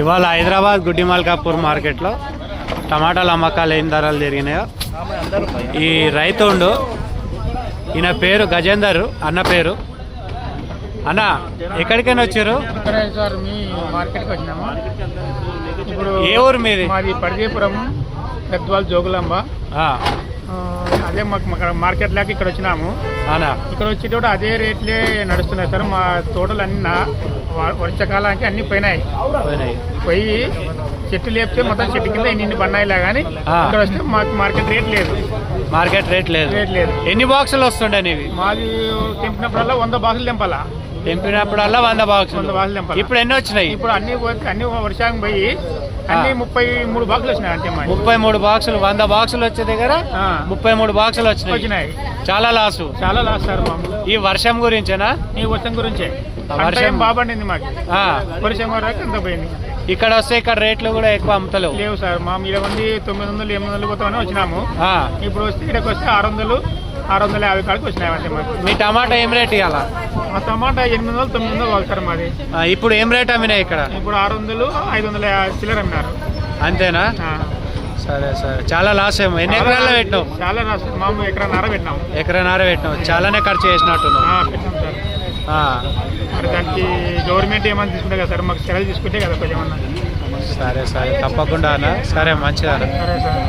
ఇవాళ హైదరాబాద్ గుడ్డి మల్కాపూర్ మార్కెట్లో టమాటాల అమ్మకాలు ఏం ధరలు జరిగినాయో? ఈ రైతు ఉండు ఈయన పేరు గజేందర్ అన్న పేరు. అన్న ఎక్కడికైనా వచ్చారు? మార్కెట్కి వచ్చినాము. ఇప్పుడు ఏ ఊరు మీది? మాది పడిజీపురం పెద్దవాళ్ళ జోగులాంబ. అదే మాకు మార్కెట్ లేక ఇక్కడ వచ్చినాము. ఇక్కడ వచ్చేటప్పుడు అదే రేట్లే నడుస్తున్నాయి సార్. మా తోటలు అన్ని వర్షాకాలానికి అన్ని పోయినాయి. పోయి చెట్టు లేపితే మొత్తం చెట్టు కింద ఇన్ని ఇన్ని పన్నాయిలే కానీ. ఇక్కడ వస్తే మాకు మార్కెట్ రేట్ లేదు. మార్కెట్ రేట్ లేదు. రేట్ లేదు. ఎన్ని బాక్సులు వస్తుండే మాది తెంపినప్పుడల్లా వంద బాసులు తెంపాలా. తెంపినప్పుడల్లా వంద బాక్సులు తెంపాలి? ఇప్పుడు ఎన్ని వచ్చినాయి? ఇప్పుడు అన్ని అన్ని వర్షానికి పోయి అన్ని ముప్పై మూడు బాక్సులు వచ్చినాయి అంతే ముప్పై మూడు బాక్సులు వంద బాక్సులు వచ్చే దగ్గర. ముప్పై మూడు బాక్సులు వచ్చినాయి. వచ్చినాయి. చాలా లాసు చాలా లాస్ సార్ ఈ వర్షం గురించేనా? ఈ వర్షం గురించే. వర్షం- ఏం బాగుపడింది మాకు. ఆ, వర్షం వరకు అంత పోయింది. ఇక్కడ వస్తే ఇక్కడ రేట్లు కూడా ఎక్కువ అమ్ముతలేవు. లేవు సార్. మా మీద మంది తొమ్మిది వందలు ఎనిమిది వందలు పోతామని వచ్చినాము. ఇప్పుడు వస్తే ఇక్కడికి వస్తే ఆరు వందలు ఆరు వందల యాభై కాడికి వచ్చినాయి మాకు. మీ టమాటా ఏం రేట్ ఇవ్వాలా మా టమాటా ఎనిమిది వందలు తొమ్మిది వందలు సార్ మాది. ఇప్పుడు ఏం రేట్ అమ్మినాయి ఇక్కడ? ఇప్పుడు ఆరు వందలు ఐదు వందల చిల్లర అమ్మినారు. అంతేనా. సరే సరే. చాలా లాస్ ఏమో. ఎన్ని ఎకరాల్లో పెట్టినావు? చాలా రాసు మాము ఎకరన్నర పెట్టినాము. ఎకరన్నర పెట్టినావు. చాలానే ఖర్చు చేసినట్టున్నావు. ఆ, పెట్టినాం సార్. మరి దానికి గవర్నమెంట్ ఏమైనా తీసుకుంటే కదా సార్? మాకు సెలవు తీసుకుంటే కదా కొంచెం ఏమన్నా సరే సరే. తప్పకుండా అన్న. సరే మంచిదన్న. సరే సార్.